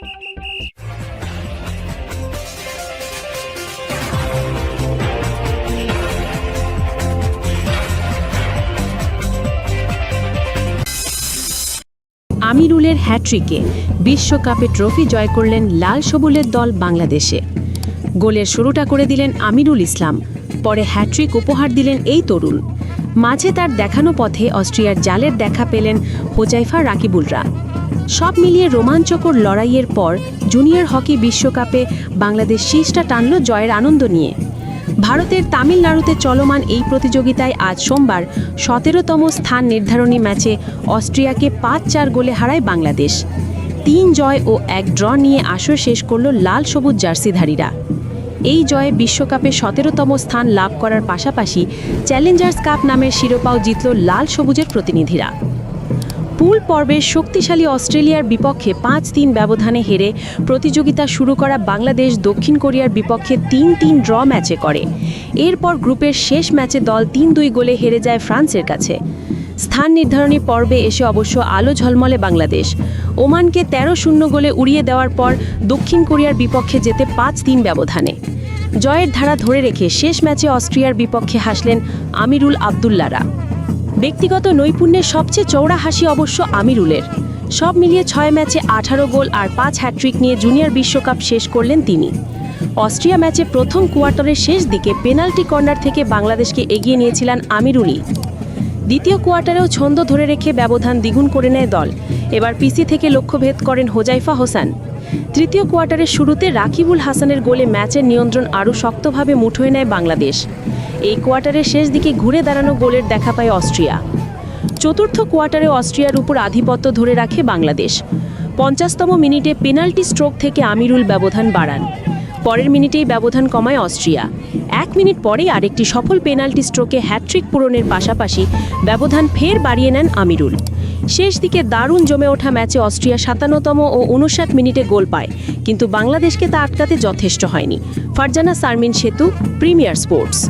আমিরুলের হ্যাট্রিকে বিশ্বকাপে ট্রফি জয় করলেন লাল সবুলের দল বাংলাদেশে। গোলের শুরুটা করে দিলেন আমিরুল ইসলাম, পরে হ্যাট্রিক উপহার দিলেন এই তরুণ। মাঝে তার দেখানো পথে অস্ট্রিয়ার জালের দেখা পেলেন হোজাইফা রাকিবুলরা। সব মিলিয়ে রোমাঞ্চকর লড়াইয়ের পর জুনিয়র হকি বিশ্বকাপে বাংলাদেশ শীষটা টানল জয়ের আনন্দ নিয়ে। ভারতের তামিলনাড়ুতে চলমান এই প্রতিযোগিতায় আজ সোমবার সতেরোতম স্থান নির্ধারণী ম্যাচে অস্ট্রিয়াকে পাঁচ চার গোলে হারায় বাংলাদেশ। তিন জয় ও এক ড্র নিয়ে আসর শেষ করল লাল সবুজ জার্সিধারীরা। এই জয়ে বিশ্বকাপে সতেরোতম স্থান লাভ করার পাশাপাশি চ্যালেঞ্জার্স কাপ নামের শিরোপাও জিতল লাল সবুজের প্রতিনিধিরা। পুল পর্বের শক্তিশালী অস্ট্রেলিয়ার বিপক্ষে পাঁচ তিন ব্যবধানে হেরে প্রতিযোগিতা শুরু করা বাংলাদেশ দক্ষিণ কোরিয়ার বিপক্ষে তিন তিন ড্র ম্যাচে করে। এরপর গ্রুপের শেষ ম্যাচে দল তিন দুই গোলে হেরে যায় ফ্রান্সের কাছে। স্থান নির্ধারণী পর্বে এসে অবশ্য আলো ঝলমলে বাংলাদেশ। ওমানকে তেরো শূন্য গোলে উড়িয়ে দেওয়ার পর দক্ষিণ কোরিয়ার বিপক্ষে যেতে পাঁচ তিন ব্যবধানে। জয়ের ধারা ধরে রেখে শেষ ম্যাচে অস্ট্রিয়ার বিপক্ষে হাসলেন আমিরুল আবদুল্লারা। ব্যক্তিগত নৈপুণ্যের সবচেয়ে চৌড়া হাসি অবশ্য আমিরুলের। সব মিলিয়ে ছয় ম্যাচে আঠারো গোল আর পাঁচ হ্যাট্রিক নিয়ে জুনিয়র বিশ্বকাপ শেষ করলেন তিনি। অস্ট্রিয়া ম্যাচে প্রথম কোয়ার্টারের শেষ দিকে পেনাল্টি কর্নার থেকে বাংলাদেশকে এগিয়ে নিয়েছিলেন আমিরুলই। দ্বিতীয় কোয়ার্টারেও ছন্দ ধরে রেখে ব্যবধান দ্বিগুণ করে নেয় দল। এবার পিসি থেকে লক্ষ্যভেদ করেন হোজাইফা হোসেন। তৃতীয় কোয়ার্টারের শুরুতে রাকিবুল হাসানের গোলে ম্যাচের নিয়ন্ত্রণ আরও শক্তভাবে মুঠোয় নেয় বাংলাদেশ। এই কোয়ার্টারের শেষ দিকে ঘুরে দাঁড়ানো গোলের দেখা পায় অস্ট্রিয়া। চতুর্থ কোয়ার্টারে অস্ট্রিয়ার উপর আধিপত্য ধরে রাখে বাংলাদেশ। পঞ্চাশতম মিনিটে পেনাল্টি স্ট্রোক থেকে আমিরুল ব্যবধান বাড়ান। পরের মিনিটেই ব্যবধান কমায় অস্ট্রিয়া। এক মিনিট পরেই আরেকটি সফল পেনাল্টি স্ট্রোকে হ্যাট্রিক পূরণের পাশাপাশি ব্যবধান ফের বাড়িয়ে নেন আমিরুল। শেষ দিকে দারুণ জমে ওঠা ম্যাচে অস্ট্রিয়া সাতান্নতম ও উনষাট মিনিটে গোল পায়, কিন্তু বাংলাদেশকে তা আটকাতে যথেষ্ট হয়নি। ফারজানা সারমিন সেতু, প্রিমিয়ার স্পোর্টস।